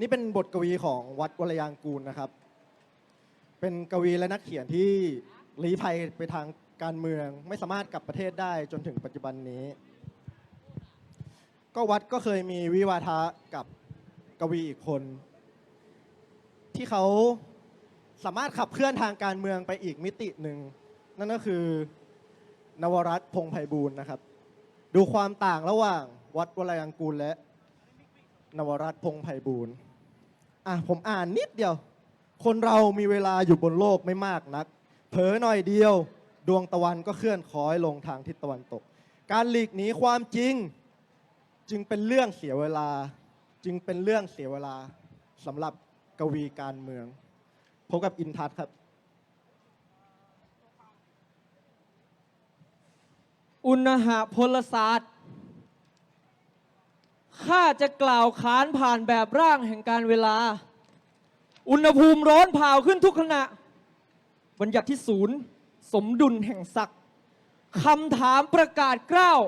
นี่เป็นบทกวีของวัดวรยางกูลนะครับ เป็นกวีและนักเขียนที่ลี้ภัยไปทางการเมืองไม่สามารถกลับประเทศได้จนถึงปัจจุบันนี้ ก็วัดก็เคยมีวิวาทะกับกวีอีกคน ที่เขาสามารถขับเคลื่อนทางการเมืองไปอีกมิติหนึ่ง นั่นก็คือนวรัตพงไพบูลย์นะครับ ดูความต่างระหว่างวัดวรยังกูลและ นวรัตน์พงไพบูลย์อะผมอ่านนิดเดียว คนเรามีเวลาอยู่บนโลกไม่มากนัก เผลอหน่อยเดียว ดวงตะวันก็เคลื่อนคล้อยลงทางทิศตะวันตก การหลีกหนีความจริง จึงเป็นเรื่องเสียเวลา จึงเป็นเรื่องเสียเวลาสำหรับกวีการเมืองพบกับอินทัศน์ครับ อุณหพลศาสตร์ ข้าจะกล่าวขานผ่านแบบร่างแห่งการเวลา อุณหภูมิร้อนเผาขึ้นทุกขณะ บัญญัติที่ศูนย์สมดุลแห่งศักดิ์คำถามประกาศกล้าว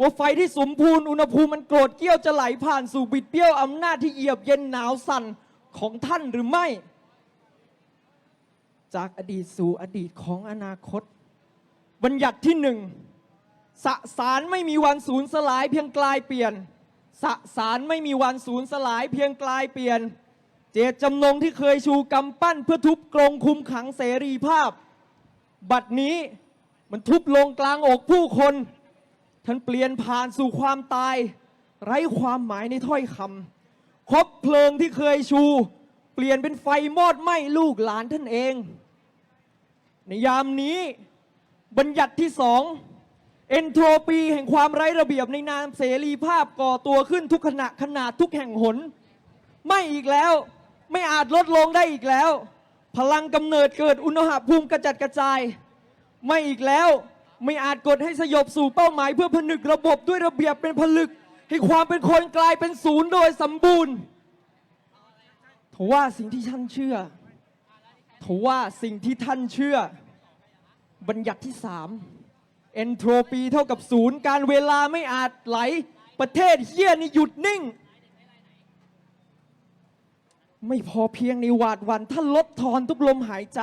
ว่าไฟที่สมพูนอุณหภูมิมันโกรธเกี้ยวจะไหลผ่านสู่บิดเบี้ยวอำนาจที่เหยียบเย็นหนาวสั่นของท่านหรือไม่ จากอดีตสู่อดีตของอนาคต บัญญัติที่หนึ่งสสารไม่มีวันสูญสลายเพียงกลายเปลี่ยน สสารไม่มีวันสูญสลายเพียงกลายเปลี่ยน เจตจำนงที่เคยชูกำปั้นเพื่อทุบกรงคุมขังเสรีภาพ บัดนี้มันทุบลงกลางอกผู้คน ท่านเปลี่ยนผ่านสู่ความตาย ไร้ความหมายในถ้อยคำคบเพลิงที่เคยชู เปลี่ยนเป็นไฟมอดไหม้ลูกหลานท่านเอง ในยามนี้บัญญัติที่สอง เอนโทรปีแห่งความไร้ระเบียบในนามเสรีภาพก่อตัวขึ้นทุกขณะขนาดทุกแห่งหน ไม่อีกแล้วไม่อาจลดลงได้อีกแล้ว พลังกำเนิดเกิดอุณหภูมิกระจัดกระจาย ไม่อีกแล้วไม่อาจกดให้สยบสู่เป้าหมายเพื่อผนึกระบบด้วยระเบียบเป็นผลึก ให้ความเป็นคนกลายเป็นศูนย์โดยสมบูรณ์ทว่าสิ่งที่ท่านเชื่อทว่าสิ่งที่ท่านเชื่อ บัญญัติที่สาม เอนโทรปีเท่ากับศูนย์การเวลาไม่อาจไหล ประเทศเฮี้ยนี่หยุดนิ่ง ไม่พอเพียงในวาดวันท่านลดทอนทุกลมหายใจ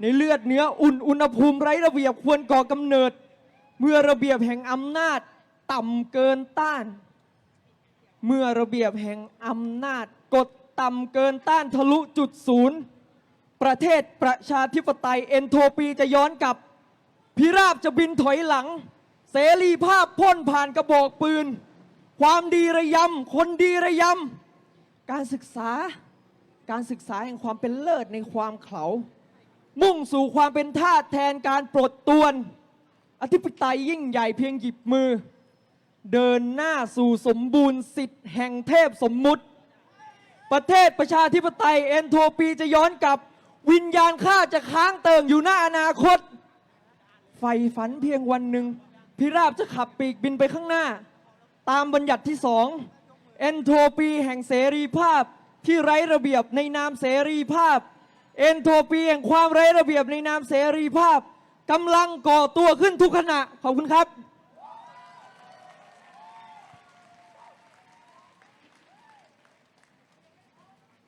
ในเลือดเนื้ออุ่นอุณหภูมิไร้ระเบียบควรก่อกำเนิด เมื่อระเบียบแห่งอำนาจต่ำเกินต้าน เมื่อระเบียบแห่งอำนาจกดต่ำเกินต้านทะลุจุดศูนย์ประเทศประชาธิปไตยเอนโทรปีจะย้อนกลับ พิราบจะบินถอยหลัง เสรีภาพพ่นผ่านกระบอกปืน ความดีระยำ คนดีระยำ การศึกษา การศึกษาแห่งความเป็นเลิศในความเขามุ่งสู่ความเป็นทาสแทนการปลดตวน อธิปไตยยิ่งใหญ่เพียงหยิบมือ เดินหน้าสู่สมบูรณ์สิทธิ์แห่งเทพสมมุติ ประเทศประชาธิปไตยเอนโทรปีจะย้อนกลับ วิญญาณข้าจะค้างเติ่งอยู่หน้าอนาคต ไฟฝันเพียงวันหนึ่งพิราบจะขับปีกบินไปข้างหน้า ตามบัญญัติที่สองเอนโทรปีแห่งเสรีภาพที่ไร้ระเบียบในนามเสรีภาพ เอนโทรปีแห่งความไร้ระเบียบในนามเสรีภาพกำลังก่อตัวขึ้นทุกขณะขอบคุณครับ